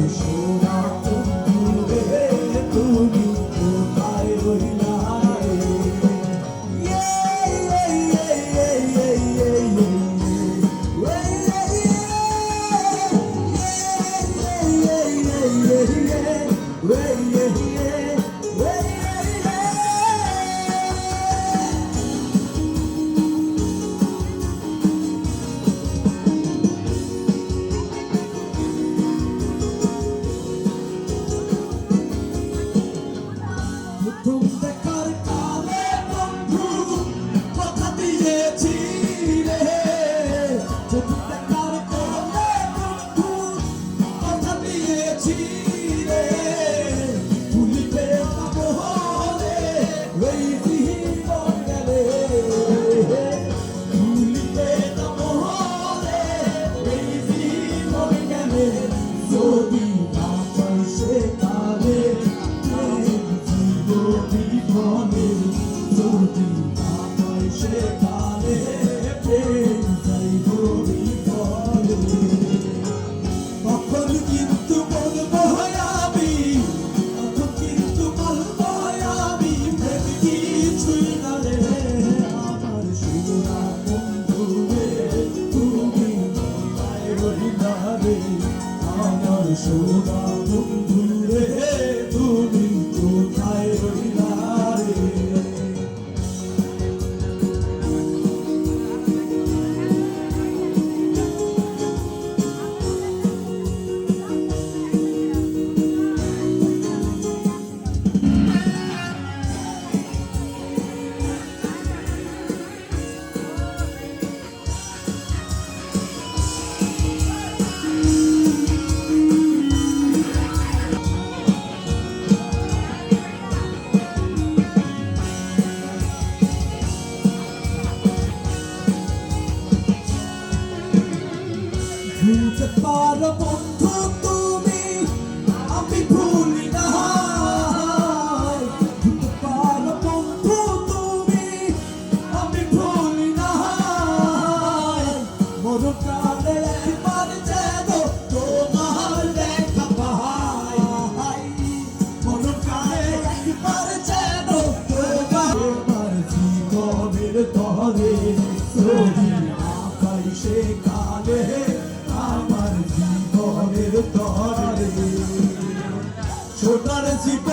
Deus. Don't রহিলা রে আমার সোনা বন্ধু রে তুমি কোথায় রহিলা? ভুলতে পারো বন্ধু তুমি, আমি ভুলি না। ভুলতে পারো বন্ধু তুমি, আমি ভুলি না। মরণ কালে একবার যেন তোমার দেখা পাই। মরণ কালে একবার যেন তোমার জীবনের তরে যদি সে কালে se